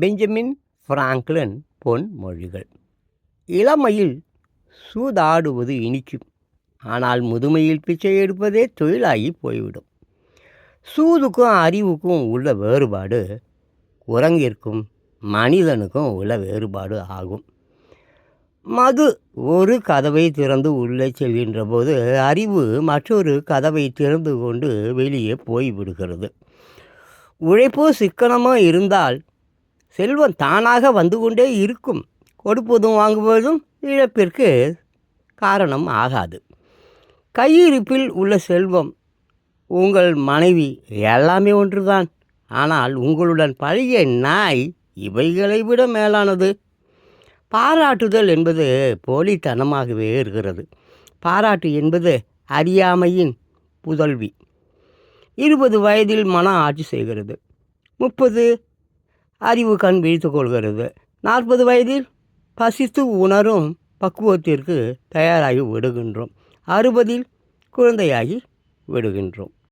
Benjamin Franklin பொன்மொழிகள் இளமையில் சூதாடுவது இனிக்கும். ஆனால் முதுமையில் பிச்சை எடுப்பதே தொழிலாகி போய்விடும். சூதுக்கும் அறிவுக்கும் உள்ள வேறுபாடு குரங்கிற்கும் மனிதனுக்கும் உள்ள வேறுபாடு ஆகும். மது ஒரு கதவை திறந்து உள்ளே செல்கின்ற போது அறிவு மற்றொரு கதவை திறந்து கொண்டு வெளியே போய்விடுகிறது. உழைப்போ சிக்கனமாக இருந்தால் செல்வம் தானாக வந்து கொண்டே இருக்கும். கொடுப்பதும் வாங்குவதும் இழப்பிற்கு காரணம் ஆகாது. கையிருப்பில் உள்ள செல்வம் உங்கள் மனைவி எல்லாமே ஒன்றுதான். ஆனால் உங்களுடன் பழைய நாய் இவைகளை விட மேலானது. பாராட்டுதல் என்பது போலித்தனமாகவே இருக்கிறது. பாராட்டு என்பது அறியாமையின் புதல்வி. இருபது வயதில் மனம் ஆட்சி செய்கிறது. முப்பது அறிவு கண் விழித்து கொள்கிறது. நாற்பது வயதில் பசித்து உணரும் பக்குவத்திற்கு தயாராகி விடுகின்றோம். அறுபதில் குழந்தையாகி விடுகின்றோம்.